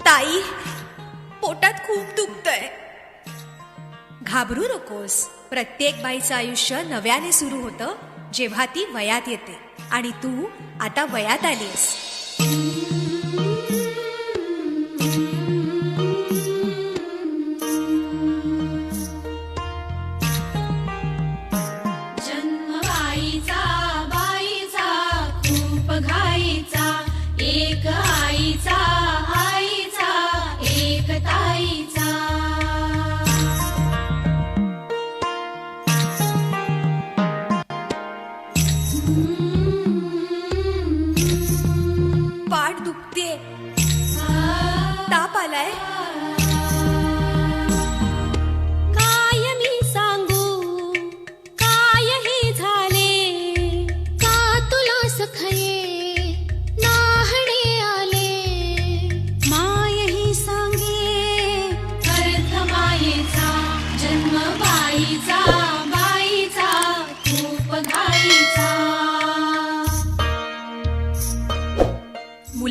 ताई पोटात खूप दुखतंय. घाबरू नकोस. प्रत्येक बाईचं आयुष्य नव्याने सुरू होतं जेव्हा ती वयात येते. आणि तू आता वयात आलीस पाठ दुखते. ताप आलाय. काय मी सांगू? काय हे झाले? का तुला सखये नाहणे आले? माय ही सांगे अर्थ मायेचा जन्म बाईचा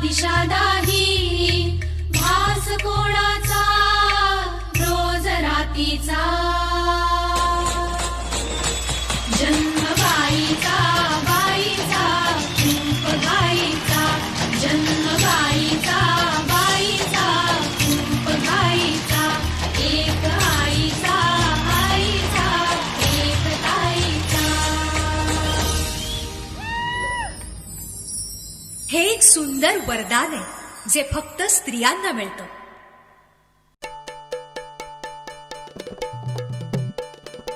দিশাদাহী हे एक सुंदर वरदान आहे जे फक्त स्त्रियांना मिळतं.